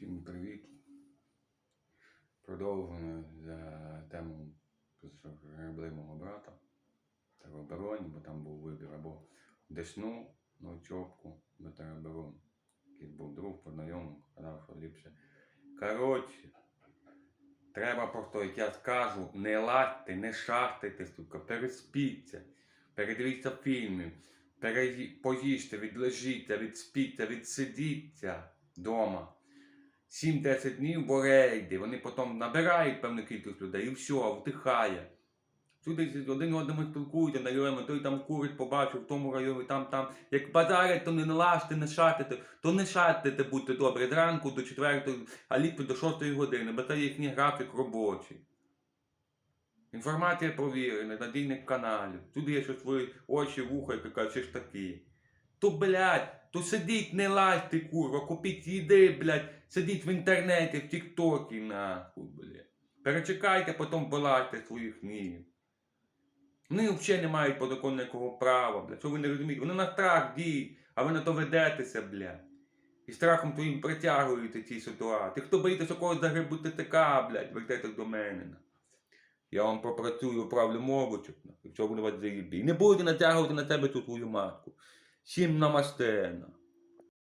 Всім привіт. Продовжуємо за тему, гребли мого брата теробороні, бо там був вибір або Десну, Ночопку, або тероборону. Якийсь був друг познайомий, казав, що ліпше. Коротше, треба просто, як я скажу, не лазьте, не шастайте, сука, переспіться, передивіться фільми, переї- поїжте, відлежіться, відспіться, відсидіться вдома. 7-10 днів бо рейди, вони потім набирають певну кількість людей і все, вдихає. Сюди один одному спілкуються на районі, той там курить, побачив в тому районі, там, там. Як базарять, то не налажте, не шатите, то не шатите, будьте добре, зранку до 4, а ліпше до 6 години, бо це їхній графік робочий. Інформація провірена, надійних каналів. Туди є щось свої очі, вуха, кажуть, що ж такі. То, блядь, то сидіть, не лазьте, курва, купіть їди, блядь, сидіть в інтернеті, в тіктокі, нахуй, блядь. Перечекайте, потім вилазьте своїх гнів. Вони взагалі не мають по закону ніякого права, блядь. Що ви не розумієте? Вони на страх діють, а ви на то ведетеся, блядь. І страхом твоїм притягуєте ці ситуації. Хто боїтеся когось загребути ТК, блядь, вертайтесь до мене. Я вам пропрацюю, управлю мовочок, якщо буде вас заїбі. І не будете натягувати на себе цю твою матку. Всім намасте.